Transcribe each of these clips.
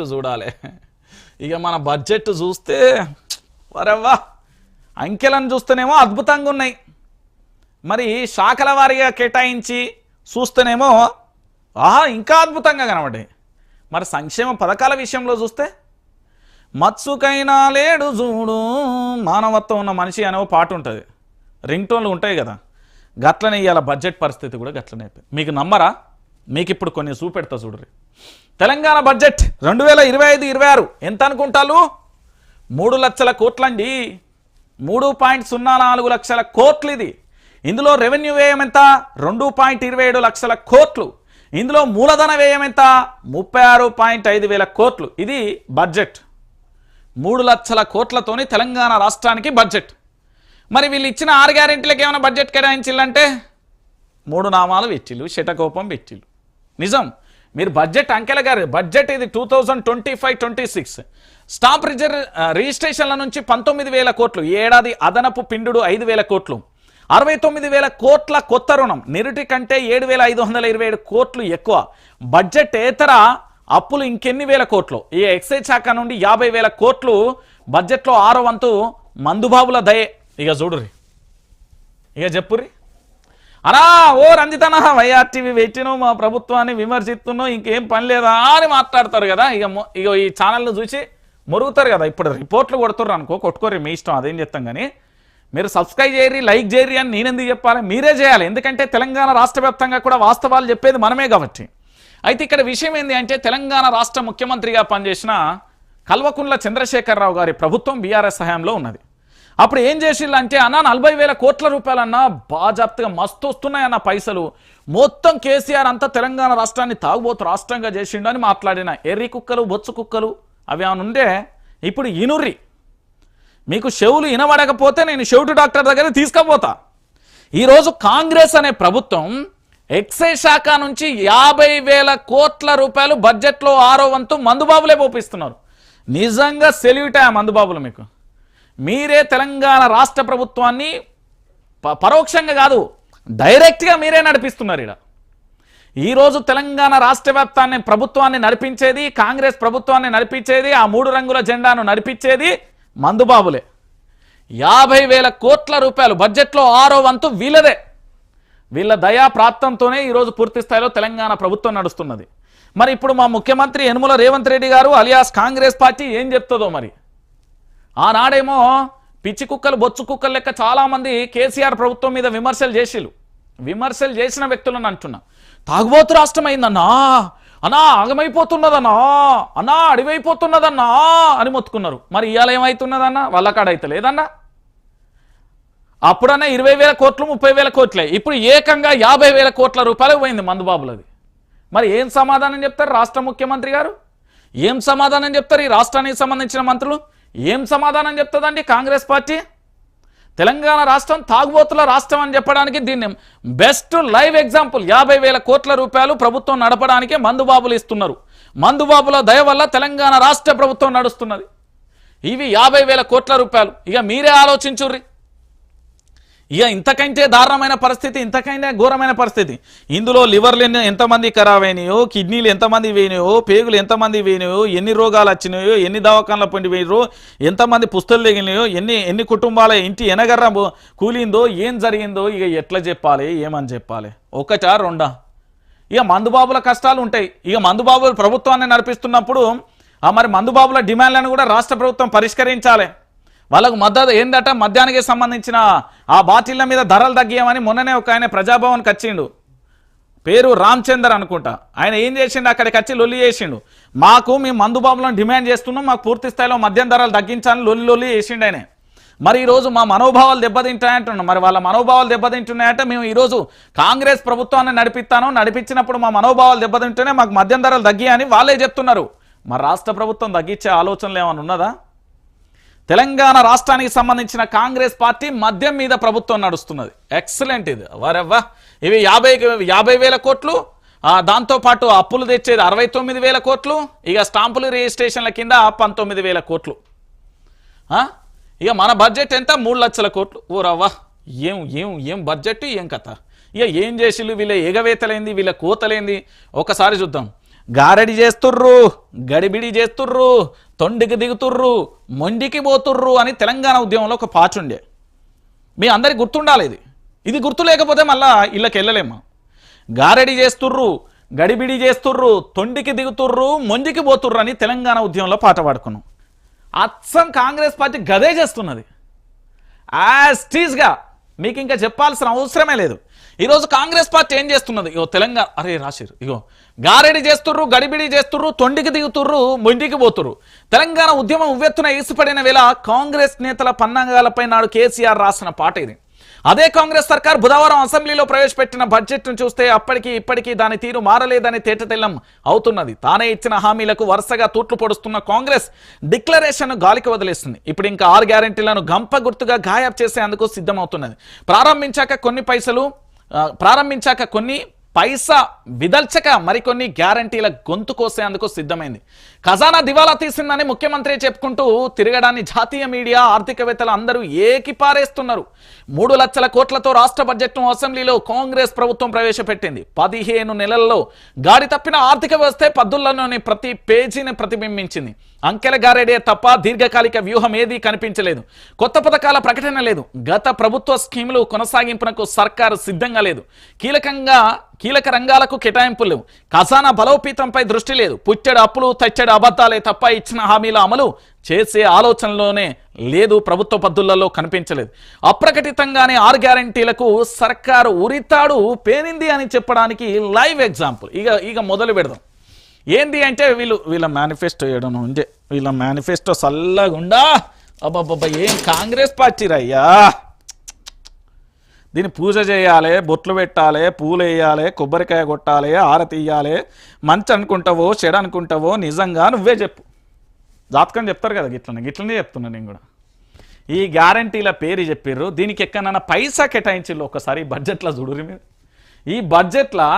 చూడాలి. ఇక మన బడ్జెట్ చూస్తే వరవ్వా అంకెలను చూస్తేనేమో అద్భుతంగా ఉన్నాయి. మరి శాఖల వారిగా కేటాయించి చూస్తేనేమో ఆహా ఇంకా అద్భుతంగా కనబడి మరి సంక్షేమ పథకాల విషయంలో చూస్తే మత్సుకైనా లేడు చూడు మానవత్వం ఉన్న మనిషి అనే పాట ఉంటుంది. రింగ్ టోన్లు ఉంటాయి కదా గట్లనే ఇవాళ బడ్జెట్ పరిస్థితి కూడా గట్లనే అయిపోయింది. మీకు నమ్మరా? మీకు ఇప్పుడు కొన్ని చూపెడతా చూడరు తెలంగాణ బడ్జెట్ రెండు వేల ఇరవై ఐదు ఇరవై ఆరు. ఎంత అనుకుంటారు మూడు లక్షల కోట్లండి. మూడు పాయింట్ సున్నా నాలుగు లక్షల కోట్లు ఇది ఇందులో రెవెన్యూ వ్యయం ఎంత? రెండు పాయింట్ ఇరవై ఏడు లక్షల కోట్లు. ఇందులో మూలధన వ్యయం ఎంత? ముప్పై ఆరు పాయింట్ ఐదు వేల కోట్లు. ఇది బడ్జెట్. మూడు లక్షల కోట్లతోని తెలంగాణ రాష్ట్రానికి బడ్జెట్. మరి వీళ్ళు ఇచ్చిన ఆరు గ్యారెంటీలకు ఏమైనా బడ్జెట్ కేటాయించిల్లంటే? మూడు నామాలు పెట్టిల్లు శటకోపం పెట్టిల్లు నిజం. మీరు బడ్జెట్ అంకెల గారు బడ్జెట్ ఇది two thousand twenty five twenty six stamp రిజర్ రిజిస్ట్రేషన్ల నుంచి పంతొమ్మిది వేల కోట్లు ఏడాది అదనపు పిండుడు ఐదు వేల కోట్లు. అరవై తొమ్మిది వేల కోట్ల కొత్త రుణం నిరుటి కంటే ఏడు వేల ఐదు వందల ఇరవై ఏడు కోట్లు ఎక్కువ. బడ్జెట్ ఏతర అప్పులు ఇంకెన్ని వేల కోట్లు? ఈ ఎక్సైజ్ శాఖ నుండి యాభై వేల కోట్లు బడ్జెట్లో ఆరో వంతు మందుబాబుల దయే. ఇక చూడుర్రి. ఇక చెప్పుర్రి. అనా ఓ రంజితన వైఆర్టీవీ పెట్టిను మా ప్రభుత్వాన్ని విమర్శిస్తున్నావు ఇంకేం పని లేదా అని మాట్లాడతారు కదా. ఇక ఇక ఈ ఛానల్ను చూసి మురుగుతారు కదా. ఇప్పుడు రిపోర్ట్లు కొడుతుర్రు అనుకో కొట్టుకోర్రి మీ ఇష్టం అదేం చెప్తాం కానీ. మీరు సబ్స్క్రైబ్ చేయరి లైక్ చేయరి అని నేనెందుకు చెప్పాలి? మీరే చేయాలి. ఎందుకంటే తెలంగాణ రాష్ట్ర వ్యాప్తంగా కూడా వాస్తవాలు చెప్పేది మనమే కాబట్టి. అయితే ఇక్కడ విషయం ఏంటి అంటే తెలంగాణ రాష్ట్ర ముఖ్యమంత్రిగా పనిచేసిన కల్వకుంట్ల చంద్రశేఖరరావు గారి ప్రభుత్వం బీఆర్ఎస్ హయాంలో ఉన్నది. అప్పుడు ఏం చేసిండ్రు అంటే అన్న నలభై వేల కోట్ల రూపాయలన్నా బాజాప్తగా మస్తు వస్తున్నాయన్న పైసలు. మొత్తం కేసీఆర్ అంతా తెలంగాణ రాష్ట్రాన్ని తాగుబోతు రాష్ట్రంగా చేసిండు అని మాట్లాడిన. ఎర్రి కుక్కలు బొచ్చు కుక్కలు అవి ఏమైనా ఉంటే ఇప్పుడు ఇనుర్రి. మీకు చెవులు వినబడకపోతే నేను చెవుటు డాక్టర్ దగ్గర తీసుకపోతా. ఈరోజు కాంగ్రెస్ అనే ప్రభుత్వం ఎక్సైజ్ శాఖ నుంచి యాభై వేల కోట్ల రూపాయలు బడ్జెట్లో ఆరో వంతు మందుబాబులే పోపిస్తున్నారు. నిజంగా సెల్యూట్ ఆ మందుబాబులు మీకు. మీరే తెలంగాణ రాష్ట్ర ప్రభుత్వాన్ని ప- పరోక్షంగా కాదు డైరెక్ట్గా మీరే నడిపిస్తున్నారు ఇక్కడ ఈరోజు తెలంగాణ రాష్ట్ర వ్యాప్తాన్ని ప్రభుత్వాన్ని నడిపించేది కాంగ్రెస్ ప్రభుత్వాన్ని నడిపించేది ఆ మూడు రంగుల జెండాను నడిపించేది మందుబాబులే. యాభై వేల కోట్ల రూపాయలు బడ్జెట్లో ఆరో వంతు వీళ్ళదే. వీళ్ళ దయా ప్రాప్తంతోనే ఈరోజు పూర్తి స్థాయిలో తెలంగాణ ప్రభుత్వం నడుస్తున్నది. మరి ఇప్పుడు మా ముఖ్యమంత్రి యనుమల రేవంత్ రెడ్డి గారు అలియాస్ కాంగ్రెస్ పార్టీ ఏం చెప్తుందో మరి? ఆనాడేమో పిచ్చి కుక్కలు బొచ్చు కుక్కలు లెక్క చాలామంది కేసీఆర్ ప్రభుత్వం మీద విమర్శలు చేసిలు విమర్శలు చేసిన వ్యక్తులను అంటున్నా. తాగుబోతు రాష్ట్రం అయిందన్నా అన్నా ఆగమైపోతున్నదన్నా? అన్నా అడివైపోతున్నదన్నా? అని మొత్తుకున్నారు. మరి ఇవాళ ఏమవుతున్నదన్నా వాళ్ళ కాడ అయితే లేదన్నా? అప్పుడన్నా ఇరవై వేల కోట్లు ముప్పై వేల కోట్లే. ఇప్పుడు ఏకంగా యాభై వేల కోట్ల రూపాయలకు పోయింది మందుబాబులది మరి ఏం సమాధానం చెప్తారు రాష్ట్ర ముఖ్యమంత్రి గారు? ఏం సమాధానం చెప్తారు ఈ రాష్ట్రానికి సంబంధించిన మంత్రులు? ఏం సమాధానం చెప్తుందండి కాంగ్రెస్ పార్టీ? తెలంగాణ రాష్ట్రం తాగుబోతుల రాష్ట్రం అని చెప్పడానికి దీన్ని బెస్ట్ లైవ్ ఎగ్జాంపుల్. యాభై వేల కోట్ల రూపాయలు ప్రభుత్వం నడపడానికి మందుబాబులు ఇస్తున్నారు. మందుబాబుల దయ వల్ల తెలంగాణ రాష్ట్ర ప్రభుత్వం నడుస్తున్నది. ఇవి యాభై వేల కోట్ల రూపాయలు. ఇక మీరే ఆలోచించుర్రి. ఇక ఇంతకంటే దారుణమైన పరిస్థితి ఇంతకంటే ఘోరమైన పరిస్థితి. ఇందులో లివర్లు ఎంతమంది ఖరాబ్ అయినాయో కిడ్నీలు ఎంతమంది వేయినాయో పేగులు ఎంతమంది వేయినాయో ఎన్ని రోగాలు వచ్చినాయో ఎన్ని దవాఖానల పండి వేయరు ఎంతమంది పుస్తలు తెగినాయో ఎన్ని ఎన్ని కుటుంబాల ఇంటి ఎనగర్ర కూలిందో ఏం జరిగిందో ఇక ఎట్లా చెప్పాలి ఏమని చెప్పాలి? ఒకటా రెండా? ఇక మందుబాబుల కష్టాలు ఉంటాయి. ఇక మందుబాబులు ప్రభుత్వాన్ని నడిపిస్తున్నప్పుడు ఆ మరి మందుబాబుల డిమాండ్లను కూడా రాష్ట్ర ప్రభుత్వం పరిష్కరించాలి. వాళ్ళకు మద్దతు ఏందట? మద్యానికి సంబంధించిన ఆ బాటిళ్ళ మీద ధరలు తగ్గియమని మొన్ననే ఒక ఆయన ప్రజాభవన్కి వచ్చిండు. పేరు రామచందర్ అనుకుంటా. ఆయన ఏం చేసిండు? అక్కడికి వచ్చి లొల్లి చేసిండు. మాకు మేము మందుబాబులను డిమాండ్ చేస్తున్నాం మాకు పూర్తి స్థాయిలో మద్యం ధరలు తగ్గించాలని లొల్లి లొల్లి చేసిండు ఆయన. మరి ఈరోజు మా మనోభావాలు దెబ్బతింటాయంటున్నాం. మరి వాళ్ళ మనోభావాలు దెబ్బతింటున్నాయంటే మేము ఈరోజు కాంగ్రెస్ ప్రభుత్వాన్ని నడిపిస్తాను. నడిపించినప్పుడు మా మనోభావాలు దెబ్బతింటూనే మాకు మద్యం ధరలు తగ్గియని వాళ్ళే చెప్తున్నారు. మరి రాష్ట్ర ప్రభుత్వం తగ్గించే ఆలోచనలు ఏమైనా ఉన్నదా? తెలంగాణ రాష్ట్రానికి సంబంధించిన కాంగ్రెస్ పార్టీ మద్యం మీద ప్రభుత్వం నడుస్తున్నది. ఎక్సలెంట్ ఇది. వరవ్వా? ఇవి యాభై యాభై వేల కోట్లు దాంతోపాటు అప్పులు తెచ్చేది అరవై తొమ్మిది వేల కోట్లు ఇక స్టాంపులు రిజిస్ట్రేషన్ల కింద పంతొమ్మిది వేల కోట్లు. ఇక మన బడ్జెట్ ఎంత? మూడు లక్షల కోట్లు. ఓ రవ్వా ఏం ఏం ఏం బడ్జెట్ ఏం కథ? ఇక ఏం చేసిళ్ళు? వీళ్ళ ఎగవేతలైంది వీళ్ళ కోతలేంది? ఒకసారి చూద్దాం. గారడి చేస్తుర్రు గడిబిడి చేస్తుర్రు తొండికి దిగుతుర్రు మొండికి పోతుర్రు అని తెలంగాణ ఉద్యమంలో ఒక పాచుండే మీ అందరికి గుర్తుండాలి ఇది. ఇది గుర్తు లేకపోతే మళ్ళా ఇళ్ళకి వెళ్ళలేము గారడి చేస్తుర్రు గడిబిడి చేస్తుర్రు తొండికి దిగుతుర్రు మొండికి పోతుర్రు అని తెలంగాణ ఉద్యమంలో పాట పాడుకున్నాం. అచ్చం కాంగ్రెస్ పార్టీ గదే చేస్తున్నది. యాజ్ టీజ్గా మీకు ఇంకా చెప్పాల్సిన అవసరమే లేదు. ఈరోజు కాంగ్రెస్ పార్టీ ఏం చేస్తున్నది? ఇగో తెలంగాణ అరే రాసిరు ఇగో గారెడి చేస్తుర్రు గడిబిడి చేస్తుర్రు తొండికి దిగుతుర్రు మొండికి పోతుర్రు. తెలంగాణ ఉద్యమం ఉవ్వెత్తున ఇసుపడిన వేళ కాంగ్రెస్ నేతల పన్నాగాలపై నాడు కేసీఆర్ రాసిన పాట ఇది. అదే కాంగ్రెస్ సర్కార్ బుధవారం అసెంబ్లీలో ప్రవేశపెట్టిన బడ్జెట్ను చూస్తే అప్పటికి ఇప్పటికీ దాని తీరు మారలేదని తేటతెల్లం అవుతున్నది. తానే ఇచ్చిన హామీలకు వరుసగా తూట్లు పొడుస్తున్న కాంగ్రెస్ డిక్లరేషన్ గాలికి వదిలేస్తుంది ఇప్పుడు ఇంకా ఆరు గ్యారెంటీలను గంప గుర్తుగా గాయాబ్ చేసేందుకు సిద్ధమవుతున్నది. ప్రారంభించాక కొన్ని పైసలు ప్రారంభించాక కొన్ని పైసా విదల్చక మరికొన్ని గ్యారంటీల గొంతు కోసేందుకు సిద్ధమైంది. ఖజానా దివాలా తీసిందని ముఖ్యమంత్రి చెప్పుకుంటూ తిరగడాన్ని జాతీయ మీడియా ఆర్థికవేత్తలు అందరూ ఏకిపారేస్తున్నారు మూడు లక్షల కోట్లతో రాష్ట్ర బడ్జెట్ను అసెంబ్లీలో కాంగ్రెస్ ప్రభుత్వం ప్రవేశపెట్టింది. పదిహేను నెలల్లో గాడి తప్పిన ఆర్థిక వ్యవస్థే పద్దుల్లోని ప్రతి పేజీని ప్రతిబింబించింది. అంకెల గారెడే తప్ప దీర్ఘకాలిక వ్యూహం ఏదీ కనిపించలేదు. కొత్త పథకాల ప్రకటన లేదు. గత ప్రభుత్వ స్కీములు కొనసాగింపునకు సర్కారు సిద్ధంగా లేదు. కీలకంగా కీలక రంగాలకు కేటాయింపులు లేవు. ఖజానా బలోపేతంపై దృష్టి లేదు. పుట్టెడు అప్పులు తచ్చెడు అబద్ధాలే తప్ప ఇచ్చిన హామీల అమలు చేసే ఆలోచనలోనే లేదు. ప్రభుత్వ పద్ధతులలో కనిపించలేదు. అప్రకటితంగానే ఆరు గ్యారంటీలకు సర్కారు ఉరితాడు పేనింది అని చెప్పడానికి లైవ్ ఎగ్జాంపుల్. ఇక ఇక మొదలు పెడదాం. ఏంది అంటే వీళ్ళు వీళ్ళ మేనిఫెస్టో వేయడం ఉండే వీళ్ళ మేనిఫెస్టో చల్లగుండా. అబ్బాబ్బా ఏం కాంగ్రెస్ పార్టీ రయ్యా దీన్ని పూజ చేయాలి బొట్లు పెట్టాలి పూలు వేయాలి కొబ్బరికాయ కొట్టాలి ఆరతీయాలి మంచి అనుకుంటావో చెడు అనుకుంటావో నిజంగా నువ్వే చెప్పు. జాతకం చెప్తారు కదా గిట్లనే గిట్లనే చెప్తున్నా నేను కూడా. ఈ గ్యారంటీల పేరు చెప్పారు దీనికి ఎక్కడన్నా పైసా కేటాయించిల్లు ఒకసారి బడ్జెట్లో చూడురి మీరు. ఈ బడ్జెట్లో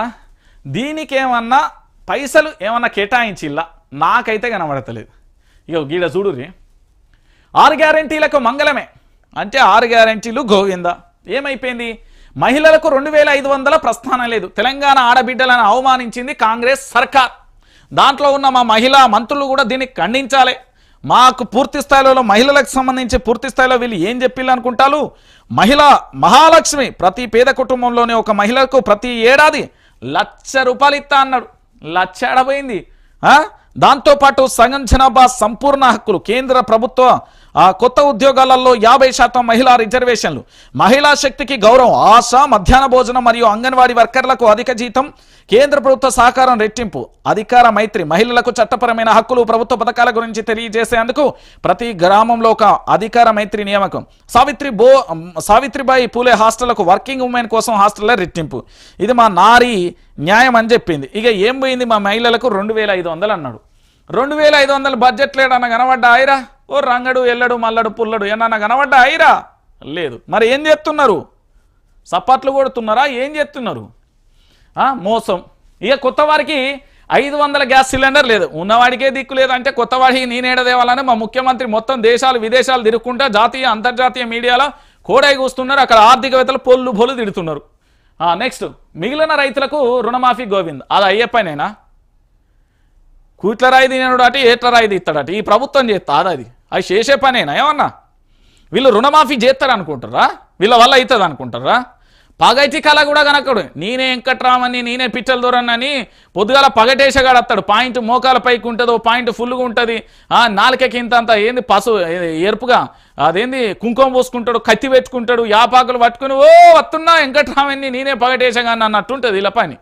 దీనికి ఏమన్నా పైసలు ఏమన్నా కేటాయించిల్లా? నాకైతే కనబడతలేదు. ఇక గీడ చూడురి ఆరు గ్యారంటీలకు మంగళమే. అంటే ఆరు గ్యారంటీలు గోవింద. ఏమైపోయింది? మహిళలకు రెండు వేల ఐదు వందల ప్రస్థానం లేదు. తెలంగాణ ఆడబిడ్డలను అవమానించింది కాంగ్రెస్ సర్కార్. దాంట్లో ఉన్న మా మహిళా మంత్రులు కూడా దీన్ని ఖండించాలి. మాకు పూర్తి స్థాయిలో మహిళలకు సంబంధించి పూర్తి స్థాయిలో వీళ్ళు ఏం చెప్పిల్లు అనుకుంటారు? మహిళ మహాలక్ష్మి ప్రతి పేద కుటుంబంలోనే ఒక మహిళకు ప్రతి ఏడాది లక్ష రూపాయలు ఇస్తా అన్నాడు. లక్ష ఎడబోయింది ఆ? దాంతోపాటు సగం జనాభా సంపూర్ణ హక్కులు కేంద్ర ప్రభుత్వ ఆ, కొత్త ఉద్యోగాలలో యాభై శాతం మహిళా రిజర్వేషన్లు. మహిళా శక్తికి గౌరవం ఆశ మధ్యాహ్న భోజనం మరియు అంగన్వాడీ వర్కర్లకు అధిక జీతం కేంద్ర ప్రభుత్వ సహకారం రెట్టింపు అధికార మైత్రి మహిళలకు చట్టపరమైన హక్కులు ప్రభుత్వ పథకాల గురించి తెలియజేసేందుకు ప్రతి గ్రామంలో ఒక అధికార మైత్రి నియామకం. సావిత్రి బో సావిత్రిబాయి పూలే హాస్టళ్ళకు వర్కింగ్ ఉమెన్ కోసం హాస్టళ్ళ రెట్టింపు. ఇది మా నారీ న్యాయం అని చెప్పింది. ఇక ఏం పోయింది మా మహిళలకు? రెండు వేల ఐదు వందలు అన్నాడు. రెండు వేల ఐదు వందలు బడ్జెట్ లేడన్న కనబడ్డా ఐరా ఓ రంగడు ఎల్లడు మల్లడు పుల్లడు ఏమన్నా కనబడ్డా? అయిరా లేదు. మరి ఏం చేస్తున్నారు? సపాట్లు కొడుతున్నారా? ఏం చేస్తున్నారు? మోసం. ఇక కొత్త వారికి ఐదు వందల గ్యాస్ సిలిండర్ లేదు. ఉన్నవాడికే దిక్కు లేదంటే కొత్త వాడికి నేనేడదేవాలని మా ముఖ్యమంత్రి మొత్తం దేశాలు విదేశాలు తిరుగుకుంటా జాతీయ అంతర్జాతీయ మీడియాలో కోడై కూస్తున్నారు. అక్కడ ఆర్థికవేత్తలు పొల్లు పొల్లు తిడుతున్నారు. నెక్స్ట్. మిగిలిన రైతులకు రుణమాఫీ గోవింద్. అది అయ్యే కూట్ల రాయి తినడు అటు ఏట్ల రాయిది ఇస్తాడట ఈ ప్రభుత్వం చేస్తా అది. అది చేసే పనేనా? ఏమన్నా? వీళ్ళు రుణమాఫీ చేస్తారు అనుకుంటారా వీళ్ళ వల్ల అవుతుంది అనుకుంటారా పగటి కళ కూడా కనకడు. నేనే వెంకట్రామని నేనే పిచ్చల దూరన్నని పొద్దుగాల పగటేసగాడు వస్తాడు పాయింట్ మోకాల పైకి ఉంటుంది ఓ పాయింట్ ఫుల్గా ఉంటుంది. ఆ నాలుకకి ఇంత అంత ఏంది పసు ఎరుపుగా? అదేంది? కుంకుమ పోసుకుంటాడు కత్తి పెట్టుకుంటాడు యాపాకులు పట్టుకుని ఓ వస్తున్నా వెంకట్రామని నేనే పగటేసగాని అన్నట్టుంటుంది వీళ్ళ పని.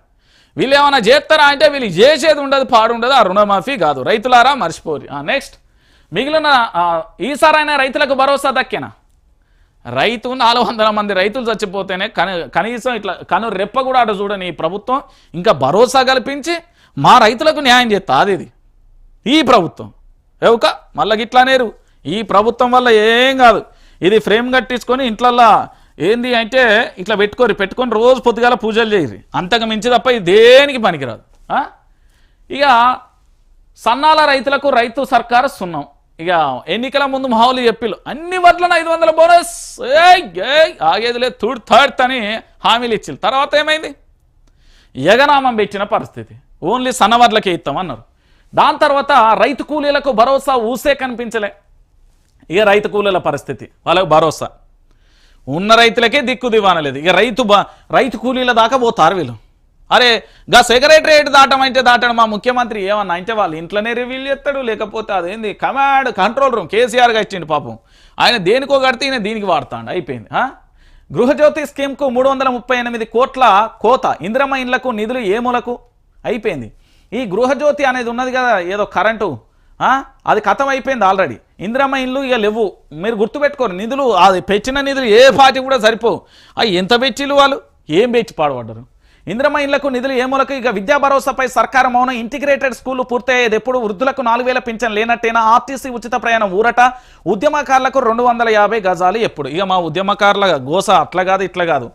వీళ్ళు ఏమైనా చేస్తారా అంటే వీళ్ళు చేసేది ఉండదు పాడు ఉండదు ఆ రుణమాఫీ కాదు. రైతులారా మర్చిపోరు. నెక్స్ట్. మిగిలిన ఈసారైనా రైతులకు భరోసా దక్కేనా? రైతు నాలుగు వందల మంది రైతులు చచ్చిపోతేనే కనీసం ఇట్లా కను రెప్ప కూడా అటు చూడని ఈ ప్రభుత్వం ఇంకా భరోసా కల్పించి మా రైతులకు న్యాయం చేస్తా. అది ఇది ఈ ప్రభుత్వం. ఎవక మళ్ళీ గిట్లానేరు ఈ ప్రభుత్వం వల్ల ఏం కాదు. ఇది ఫ్రేమ్ కట్టించుకొని ఇంట్లల్లా ఏంది అంటే ఇట్లా పెట్టుకోరు. పెట్టుకొని రోజు పొద్దుగాల పూజలు చేయరు అంతకు మించి తప్ప ఇది దేనికి పనికిరాదు. ఇక సన్నాల రైతులకు రైతు సర్కారు సున్నాం. ఇక ఎన్నికల ముందు మామూలు చెప్పిల్లు. అన్ని వడ్లను ఐదు వందల బోనస్. ఆగేది లేదు. థర్డ్ థర్డ్ అని హామీలు ఇచ్చిల్లు. తర్వాత ఏమైంది? యగనామం పెట్టిన పరిస్థితి. ఓన్లీ సన్నవడ్లకే ఇస్తాం అన్నారు. దాని తర్వాత రైతు కూలీలకు భరోసా ఊసే కనిపించలే. ఇక రైతు కూలీల పరిస్థితి. వాళ్ళకు భరోసా. ఉన్న రైతులకే దిక్కు దివానలేదు ఇక రైతు బ- రైతు కూలీల దాకా పోతారు వీళ్ళు. అరే గా సెక్రటరేట్ అయితే దాటడం మా ముఖ్యమంత్రి ఏమన్నా అంటే వాళ్ళు ఇంట్లోనే రివీల్ చేస్తాడు లేకపోతే అదేంది? కమాండ్ కంట్రోల్ రూమ్ కేసీఆర్గా ఇచ్చిండు పాపం. ఆయన దేనికో కడితే ఈయన దీనికి వాడతాడు అయిపోయింది గృహజ్యోతి స్కీమ్కు మూడు వందల ముప్పై ఎనిమిది కోట్ల కోత ఇందిరమ్మ ఇండ్లకు నిధులు ఏ మూలకు? అయిపోయింది. ఈ గృహజ్యోతి అనేది ఉన్నది కదా ఏదో కరెంటు అది కథం అయిపోయింది ఆల్రెడీ ఇందిరమ్మ ఇండ్లు ఇక లేవు. మీరు గుర్తుపెట్టుకోరు నిధులు అది పెట్టిన నిధులు ఏ పార్టీ కూడా సరిపోవు. అవి ఎంత పెంచిలు వాళ్ళు? ఏం పెంచి పాడబడ్డరు ఇందిరమ్మ ఇళ్ళకు నిధులు ఏ మూలకు ఇక విద్యా భరోసాపై సర్కారు మౌనం. ఇంటిగ్రేటెడ్ స్కూల్ పూర్తయ్యేది ఎప్పుడు? వృద్ధులకు నాలుగు వేల పింఛన్ లేనట్టేనా? ఆర్టీసీ ఉచిత ప్రయాణం ఊరట. ఉద్యమకారులకు రెండు వందల యాభై గజాలు ఎప్పుడు? ఇక మా ఉద్యమకారుల గోస అట్లా కాదు ఇట్లా కాదు.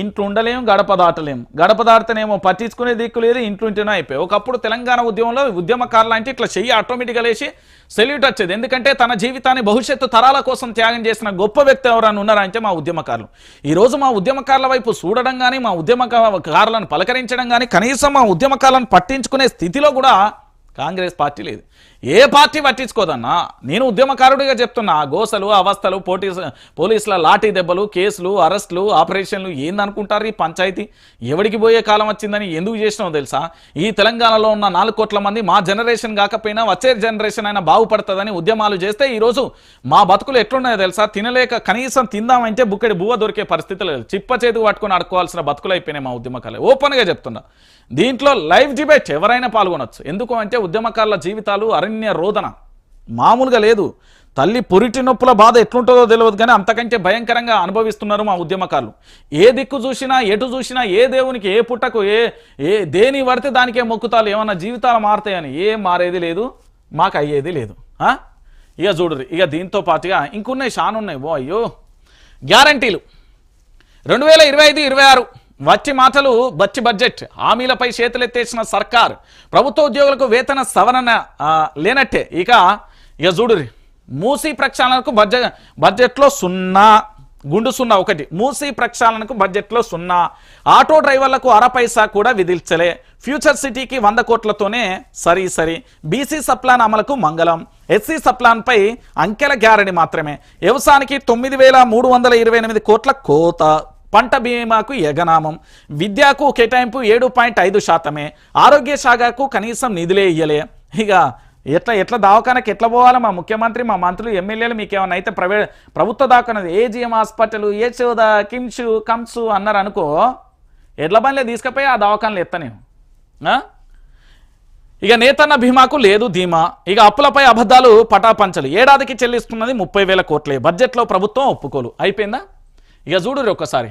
ఇంట్లో ఉండలేము గడప దాటలేము. గడప దాటితేనేమో పట్టించుకునే దిక్కు లేదు ఇంట్లో ఉంటేనే అయిపోయి ఒకప్పుడు తెలంగాణ ఉద్యమంలో ఉద్యమకారులు అంటే ఇట్లా చెయ్యి ఆటోమేటిక్గా లేచి సెల్యూట్ వచ్చేది. ఎందుకంటే తన జీవితాన్ని భవిష్యత్తు తరాల కోసం త్యాగం చేసిన గొప్ప వ్యక్తి ఎవరైనా ఉన్నారంటే మా ఉద్యమకారులు. ఈరోజు మా ఉద్యమకారుల వైపు చూడడం కానీ మా ఉద్యమకారులను పలకరించడం కానీ కనీసం మా ఉద్యమకారులను పట్టించుకునే స్థితిలో కూడా కాంగ్రెస్ పార్టీ లేదు. ఏ పార్టీ పట్టించుకోదన్నా? నేను ఉద్యమకారుడిగా చెప్తున్నా గోసలు అవస్థలు పోటీస్ పోలీసుల లాఠీ దెబ్బలు కేసులు అరెస్టులు ఆపరేషన్లు ఏందనుకుంటారు ఈ పంచాయతీ? ఎవడికి పోయే కాలం వచ్చిందని ఎందుకు చేసినావు తెలుసా? ఈ తెలంగాణలో ఉన్న నాలుగు కోట్ల మంది మా జనరేషన్ కాకపోయినా వచ్చే జనరేషన్ అయినా బాగుపడుతుందని ఉద్యమాలు చేస్తే ఈరోజు మా బతుకులు ఎట్లున్నాయో తెలుసా? తినలేక కనీసం తిందామంటే బుక్కడి బువ్వ దొరికే పరిస్థితి లేదు చిప్ప చేతికి పట్టుకొని అడుకోవాల్సిన బతుకులు అయిపోయినాయి మా ఉద్యమకాలు ఓపెన్గా చెప్తున్నా. దీంట్లో లైవ్ డిబేట్ ఎవరైనా పాల్గొనొచ్చు. ఎందుకు అంటే ఉద్యమకారుల జీవితాలు అరణ్య రోదన. మామూలుగా లేదు. తల్లి పొరిటి నొప్పుల బాధ ఎట్లుంటుందో తెలియదు కానీ అంతకంటే భయంకరంగా అనుభవిస్తున్నారు మా ఉద్యమకారులు. ఏ దిక్కు చూసినా ఎటు చూసినా ఏ దేవునికి ఏ పుట్టకు ఏ ఏ దేని పడితే దానికే మొక్కుతాలు ఏమన్నా జీవితాలు మారుతాయని ఏం మారేది లేదు. మాకు అయ్యేది లేదు. ఆ? ఇక చూడరు ఇక దీంతో పాటుగా ఇంకున్నాయి షాన్ ఉన్నాయి ఓ అయ్యో. గ్యారంటీలు. రెండు వేల ఇరవై ఐదు ఇరవై ఆరు. వచ్చి మాటలు బచ్చి బడ్జెట్. హామీలపై చేతులెత్తేసిన సర్కార్. ప్రభుత్వ ఉద్యోగులకు వేతన సవరణ లేనట్టే. ఇక ఇక చూడురి మూసీ ప్రక్షాళనకు బడ్జెట్ బడ్జెట్లో సున్నా గుండు సున్నా ఒకటి. మూసీ ప్రక్షాళనకు బడ్జెట్లో సున్నా. ఆటో డ్రైవర్లకు అర పైసా కూడా విధించలే ఫ్యూచర్ సిటీకి వంద కోట్లతోనే సరి సరి. బీసీ సప్లాన్ అమలుకు మంగళం. ఎస్సీ సప్లాన్పై అంకెల గ్యారడి మాత్రమే. వ్యవసాయానికి తొమ్మిది వేల మూడు వందల ఇరవై ఎనిమిది కోట్ల కోత. పంట బీమాకు ఎగనామం విద్యకు కేటాయింపు ఏడు పాయింట్ ఐదు శాతమే. ఆరోగ్య శాఖకు కనీసం నిధులే ఇయ్యలే. ఇక ఎట్లా ఎట్లా దవాఖానకి ఎట్లా పోవాలి? మా ముఖ్యమంత్రి మా మంత్రులు ఎమ్మెల్యేలు మీకు ఏమైనా అయితే ప్రైవేట్ ప్రభుత్వ దవాఖానది ఏజిఎం హాస్పిటల్ ఏచోద కిమ్స్ కమ్స్ అన్నారు అనుకో ఎడ్ల బండ్లే తీసుకుపోయి ఆ దవాఖానలు ఎత్తా నేను. ఇక నేతన్న భీమాకు లేదు ధీమా. ఇక అప్పులపై అబద్ధాలు పటాపంచలు. ఏడాదికి చెల్లిస్తున్నది ముప్పై వేల కోట్లే. బడ్జెట్లో ప్రభుత్వం ఒప్పుకోలు. అయిపోయిందా? ఇక చూడు ఒక్కసారి.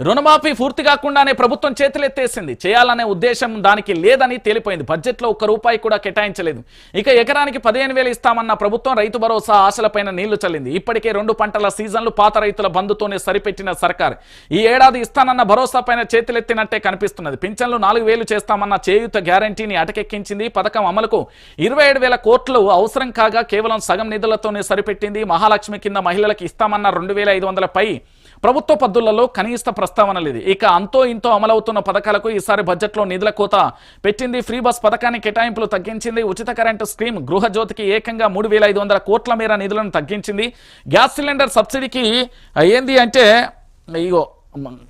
రుణమాఫీ పూర్తి కాకుండానే ప్రభుత్వం చేతులెత్తేసింది. చేయాలనే ఉద్దేశం దానికి లేదని తేలిపోయింది. బడ్జెట్లో ఒక్క రూపాయి కూడా కేటాయించలేదు. ఇక ఎకరానికి పదిహేను వేలు ఇస్తామన్న ప్రభుత్వం రైతు భరోసా ఆశలపైన నీళ్ళు చల్లింది. ఇప్పటికే రెండు పంటల సీజన్లు పాత రైతుల బంధుతోనే సరిపెట్టిన సర్కార్. ఈ ఏడాది ఇస్తానన్న భరోసా పైన చేతులెత్తినట్టే కనిపిస్తున్నది. పింఛన్లు నాలుగు వేలు చేస్తామన్న చేయుత గ్యారంటీని అటకెక్కించింది. పథకం అమలుకు ఇరవై ఏడు వేల కోట్లు అవసరం కాగా కేవలం సగం నిధులతోనే సరిపెట్టింది. మహాలక్ష్మి కింద మహిళలకు ఇస్తామన్న రెండు వేల ఐదు వందల పై ప్రభుత్వ పద్దులలో కనీస ప్రస్తావన లేదు. ఇక అంతో ఇంతో అమలవుతున్న పథకాలకు ఈసారి బడ్జెట్లో నిధుల కోత పెట్టింది. ఫ్రీ బస్ పథకాన్ని కేటాయింపులు తగ్గించింది. ఉచిత కరెంటు స్కీమ్ గృహజ్యోతికి ఏకంగా మూడు వేల ఐదు వందల కోట్ల మేర నిధులను తగ్గించింది. గ్యాస్ సిలిండర్ సబ్సిడీకి ఏంది అంటే ఇగో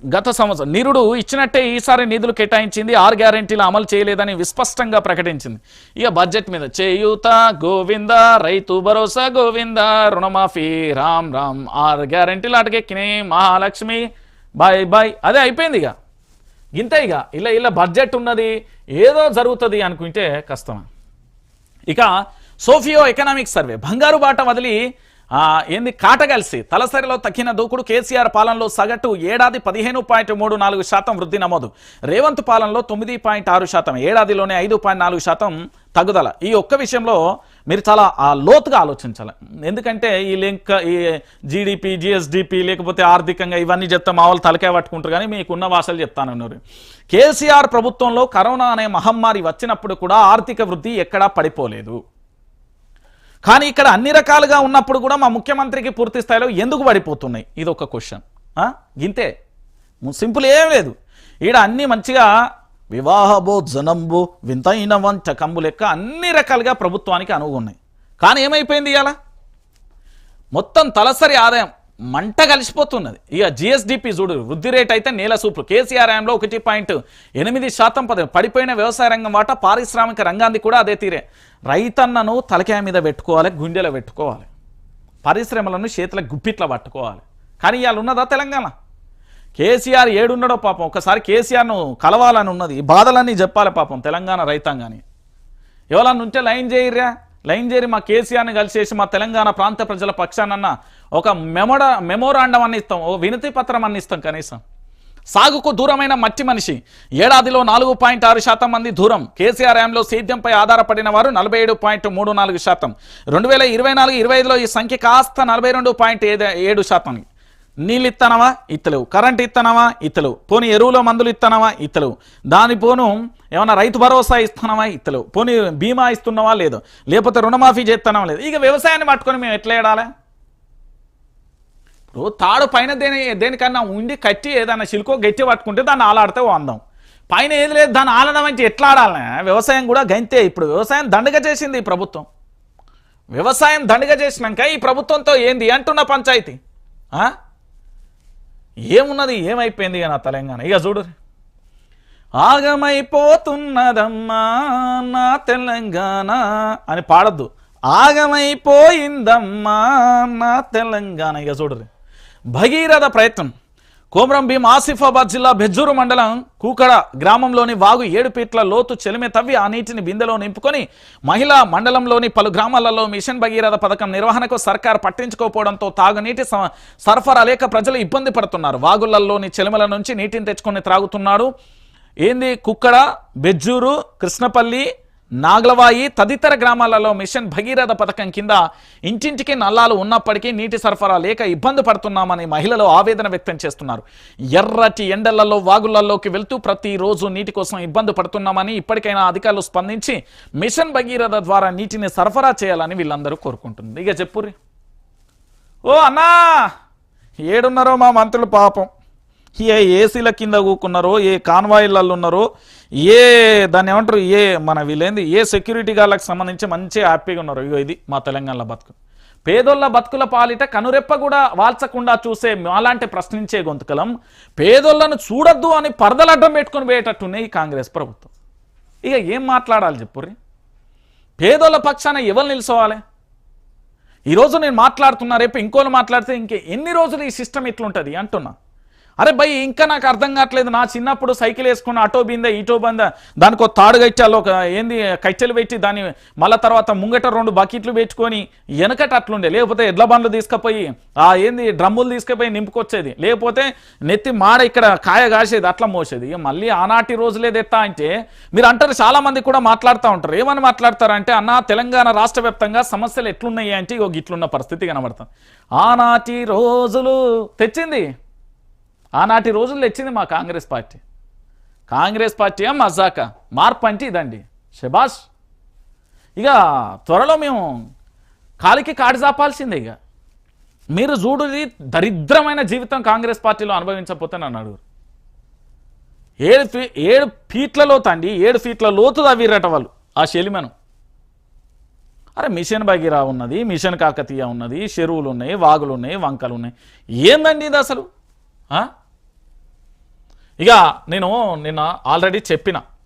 గత సంవత్సరం నిరుడు ఇచ్చినట్టే ఈసారి నిధులు కేటాయించింది ఆరు గ్యారెంటీలు అమలు చేయలేదని విస్పష్టంగా ప్రకటించింది. ఇక బడ్జెట్ మీద చేయూత గోవింద రైతు భరోసా గోవింద రుణమాఫీ రామ్ రామ్ ఆరు గ్యారంటీలు అటకెక్కినాయి మహాలక్ష్మి బాయ్ బాయ్ అదే అయిపోయింది ఇక. ఇంతే ఇక. ఇలా ఇలా బడ్జెట్ ఉన్నది ఏదో జరుగుతుంది అనుకుంటే కష్టం ఇక సోఫియో ఎకనామిక్ సర్వే బంగారు బాట వదిలి ఏంది? కాటగలిసి. తలసరిలో తగ్గిన దూకుడు కేసీఆర్ పాలనలో సగటు ఏడాది పదిహేను పాయింట్ మూడు నాలుగు శాతం వృద్ధి నమోదు. రేవంత్ పాలనలో తొమ్మిది పాయింట్ ఆరు శాతం. ఏడాదిలోనే ఐదు పాయింట్ నాలుగు శాతం తగ్గుదల. ఈ ఒక్క విషయంలో మీరు చాలా లోతుగా ఆలోచించాలి. ఎందుకంటే ఈ లింక్ ఈ జీడిపి జిఎస్డిపి లేకపోతే ఆర్థికంగా ఇవన్నీ చెప్తే మా వాళ్ళు తలకాయ పట్టుకుంటారు కానీ మీకున్న భాషలు చెప్తానన్నారు కేసీఆర్ ప్రభుత్వంలో కరోనా అనే మహమ్మారి వచ్చినప్పుడు కూడా ఆర్థిక వృద్ధి ఎక్కడా పడిపోలేదు. కానీ ఇక్కడ అన్ని రకాలుగా ఉన్నప్పుడు కూడా మా ముఖ్యమంత్రికి పూర్తి స్థాయిలో ఎందుకు పడిపోతున్నాయి? ఇది ఒక క్వశ్చన్ ఇంతే. సింపుల్ ఏం లేదు. ఈడ అన్ని మంచిగా వివాహబో జనంబు వింతైన వంచకంబు లెక్క అన్ని రకాలుగా ప్రభుత్వానికి అనువు ఉన్నాయి కానీ ఏమైపోయింది ఇవాళ మొత్తం తలసరి ఆదాయం. మంట కలిసిపోతున్నది. ఇక జిఎస్డిపి చూడు వృద్ధి రేట్ అయితే నేల సూపులు. కేసీఆర్ హయాంలో ఒకటి పాయింట్ ఎనిమిది శాతం పది పడిపోయిన వ్యవసాయ రంగం వాటా పారిశ్రామిక రంగాన్ని కూడా అదే తీరే. రైతన్నను తలకాయ మీద పెట్టుకోవాలి గుండెలో పెట్టుకోవాలి. పరిశ్రమలను చేతుల గుప్పిట్ల పట్టుకోవాలి. కానీ ఇవాళ ఉన్నదా తెలంగాణ? కేసీఆర్ ఏడున్నాడో పాపం. ఒకసారి కేసీఆర్ను కలవాలని ఉన్నది. ఈ బాధలన్నీ చెప్పాలి పాపం తెలంగాణ రైతాంగాని ఎవరన్నా ఉంటే లైన్ చేయర్రా లైన్ చేరి మా కేసీఆర్ని కలిసేసి మా తెలంగాణ ప్రాంత ప్రజల పక్షానన్న ఒక మెమోడ మెమోరాండం అని ఇస్తాం ఓ వినతి పత్రం అని ఇస్తాం కనీసం. సాగుకు దూరమైన మట్టి మనిషి ఏడాదిలో నాలుగు పాయింట్ ఆరు శాతం మంది దూరం. కేసీఆర్ హయాంలో సేద్యంపై ఆధారపడిన వారు నలభై ఏడు పాయింట్ మూడు నాలుగు శాతం. రెండు వేల ఇరవై నాలుగు ఇరవై ఐదులో ఈ సంఖ్య కాస్త నలభై రెండు పాయింట్ ఏడు శాతం. నీళ్ళు ఇత్తనవా ఇత్తలేవు. కరెంట్ ఇత్తనవా? ఇత్తలేవు. పోనీ ఎరువులో మందులు ఇత్తనవా? ఇత్తలేవు. దాని పోను ఏమన్నా రైతు భరోసా ఇస్తున్నావా? ఇత్తలేవు. పోనీ బీమా ఇస్తున్నావా? లేదు. లేకపోతే రుణమాఫీ చేస్తున్నావా లేదు. ఇక వ్యవసాయాన్ని పట్టుకొని మేము ఎట్లా ఏడాలి? ఇప్పుడు తాడు పైన దేని దేనికన్నా ఉండి కట్టి ఏదైనా చిలుకో గట్టి పట్టుకుంటే దాన్ని ఆలాడితే వందాం. పైన ఏది లేదు దాన్ని ఆలడం అంటే ఎట్లా ఆడాలి? వ్యవసాయం కూడా గంతే. ఇప్పుడు వ్యవసాయం దండగ చేసింది ఈ ప్రభుత్వం. వ్యవసాయం దండగ చేసినాక ఈ ప్రభుత్వంతో ఏంది? అంటున్న పంచాయతీ. ఏమున్నది? ఏమైపోయింది ఇక నా తెలంగాణ? ఇక చూడు. ఆగమైపోతున్నదమ్మా నా తెలంగాణ అని పాడద్దు. ఆగమైపోయిందమ్మా నా తెలంగాణ. ఇక చూడరు భగీరథ ప్రయత్నం. కోమరం భీం ఆసిఫాబాద్ జిల్లా బెజ్జూరు మండలం కూకడ గ్రామంలోని వాగు ఏడు పీట్ల లోతు చెలిమె తవ్వి ఆ నీటిని బిందెలో నింపుకొని మహిళా మండలంలోని పలు గ్రామాలలో మిషన్ భగీరథ పథకం నిర్వహణకు సర్కార్ పట్టించుకోకపోవడంతో తాగునీటి స- సరఫరా లేక ప్రజలు ఇబ్బంది పడుతున్నారు. వాగులలోని చెలిమల నుంచి నీటిని తెచ్చుకొని త్రాగుతున్నాడు. ఏంది? కుక్కడ బెజ్జూరు కృష్ణపల్లి నాగలవాయి తదితర గ్రామాలలో మిషన్ భగీరథ పథకం కింద ఇంటింటికి నల్లాలు ఉన్నప్పటికీ నీటి సరఫరా లేక ఇబ్బంది పడుతున్నామని మహిళలు ఆవేదన వ్యక్తం చేస్తున్నారు. ఎర్రటి ఎండలలో వాగులలోకి వెళ్తూ ప్రతిరోజు నీటి కోసం ఇబ్బంది పడుతున్నామని ఇప్పటికైనా అధికారులు స్పందించి మిషన్ భగీరథ ద్వారా నీటిని సరఫరా చేయాలని వీళ్ళందరూ కోరుకుంటుంది ఇక చెప్పుర్రి. ఓ అన్నా! ఏడున్నారో మా మంత్రులు పాపం. ఏ ఏసీల కింద కూకున్నారో ఏ కాన్వాయిలలో ఉన్నారో ఏ దాన్ని ఏమంటారు ఏ మన వీళ్ళేంది ఏ సెక్యూరిటీ గార్డ్లకు సంబంధించి మంచి హ్యాపీగా ఉన్నారు ఇగో ఇది మా తెలంగాణలో బతుకు. పేదోళ్ళ బతుకుల పాలిట కనురెప్ప కూడా వాల్చకుండా చూసే మాలాంటి ప్రశ్నించే గొంతుకలం పేదోళ్ళను చూడొద్దు అని పరదలడ్డం పెట్టుకొని పోయేటట్టున్నాయి ఈ కాంగ్రెస్ ప్రభుత్వం. ఇక ఏం మాట్లాడాలి చెప్పుర్రి పేదోళ్ళ పక్షాన ఎవరు నిలుసోవాలి? ఈరోజు నేను మాట్లాడుతున్నా రేపు ఇంకోళ్ళు మాట్లాడితే ఇంకే ఎన్ని రోజులు ఈ సిస్టమ్ ఇట్లుంటుంది అంటున్నా. అరే భయ్ ఇంకా నాకు అర్థం కావట్లేదు. నా చిన్నప్పుడు సైకిల్ వేసుకున్న అటో బిందా ఇటో బంద దానికి ఒక తాడు కట్టాలో ఒక ఏంది కట్టెలు పెట్టి దాన్ని మళ్ళా తర్వాత ముంగట రెండు బకెట్లు పెట్టుకొని వెనకట అట్లుండే. లేకపోతే ఎడ్ల బండ్లు తీసుకుపోయి ఆ ఏంది డ్రమ్ములు తీసుకుపోయి నింపుకొచ్చేది. లేకపోతే నెత్తి మాడ ఇక్కడ కాయ కాసేది అట్లా మోసేది. మళ్ళీ ఆనాటి రోజులే తెత్తా అంటే మీరు అంటారు చాలా మంది కూడా మాట్లాడుతూ ఉంటారు. ఏమని మాట్లాడతారంటే అన్న తెలంగాణ రాష్ట్ర వ్యాప్తంగా సమస్యలు ఎట్లున్నాయి అంటే ఇగో ఇట్లున్న పరిస్థితి కనబడుతుంది. ఆనాటి రోజులు తెచ్చింది ఆనాటి రోజుల్లో తెచ్చింది మా కాంగ్రెస్ పార్టీ. కాంగ్రెస్ పార్టీ మజాక? మార్పు అంటే ఇదండి. శబాష్ ఇక త్వరలో మేము కాలికి కాడి చాపాల్సిందే ఇక. మీరు చూడుది దరిద్రమైన జీవితం కాంగ్రెస్ పార్టీలో అనుభవించకపోతే నన్ను అడుగురు. ఏడు ఫీ ఏడు ఫీట్ల లోతు అండి ఏడు ఫీట్ల లోతు తవ్విరట వాళ్ళు ఆ శలిమను అరే మిషన్ బగీరా ఉన్నది మిషన్ కాకతీయ ఉన్నది చెరువులు ఉన్నాయి వాగులు ఉన్నాయి వంకలు ఉన్నాయి. ఏందండి ఇది అసలు? ఆ? ఇక నేను నిన్న ఆల్రెడీ చెప్పిన